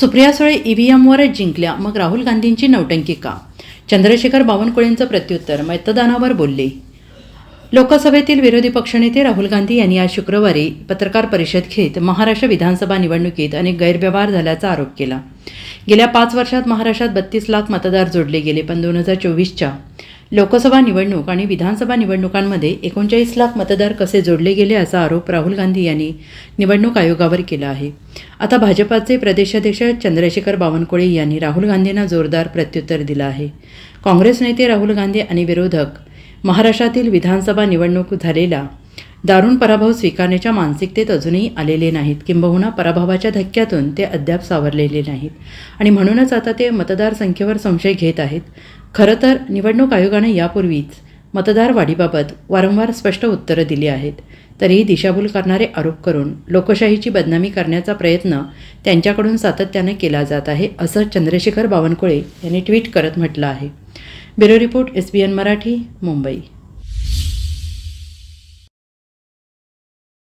सुप्रिया सुळे ईव्हीएमवरच जिंकल्या मग राहुल गांधींची नौटंकी का चंद्रशेखर बावनकुळेंचं प्रत्युत्तर मतदानावर बोलले. लोकसभेतील विरोधी पक्षनेते राहुल गांधी यांनी आज शुक्रवारी पत्रकार परिषद घेत महाराष्ट्र विधानसभा निवडणुकीत अनेक गैरव्यवहार झाल्याचा आरोप केला. गेल्या पाच वर्षात महाराष्ट्रात बत्तीस लाख मतदार जोडले गेले पण दोन हजार चोवीसच्या लोकसभा निवडणूक आणि विधानसभा निवडणुकांमध्ये एकोणचाळीस लाख मतदार कसे जोडले गेले असा आरोप राहुल गांधी यांनी निवडणूक आयोगावर केला आहे. आता भाजपाचे प्रदेशाध्यक्ष चंद्रशेखर बावनकुळे यांनी राहुल गांधींना जोरदार प्रत्युत्तर दिलं आहे. काँग्रेस नेते राहुल गांधी आणि विरोधक महाराष्ट्रातील विधानसभा निवडणूक झालेला दारुण पराभव स्वीकारण्याच्या मानसिकतेत अजूनही आलेले नाहीत. किंबहुना पराभवाच्या धक्क्यातून ते अद्याप सावरलेले नाहीत. आणि म्हणूनच आता ते मतदारसंख्येवर संशय घेत आहेत. खरं तर निवडणूक आयोगाने यापूर्वीच मतदार वाढीबाबत वारंवार स्पष्ट उत्तरं दिली आहेत. तरीही दिशाभूल करणारे आरोप करून लोकशाहीची बदनामी करण्याचा प्रयत्न त्यांच्याकडून सातत्याने केला जात आहे असं चंद्रशेखर बावनकुळे यांनी ट्विट करत म्हटलं आहे. Bureau report S B N Marathi Mumbai.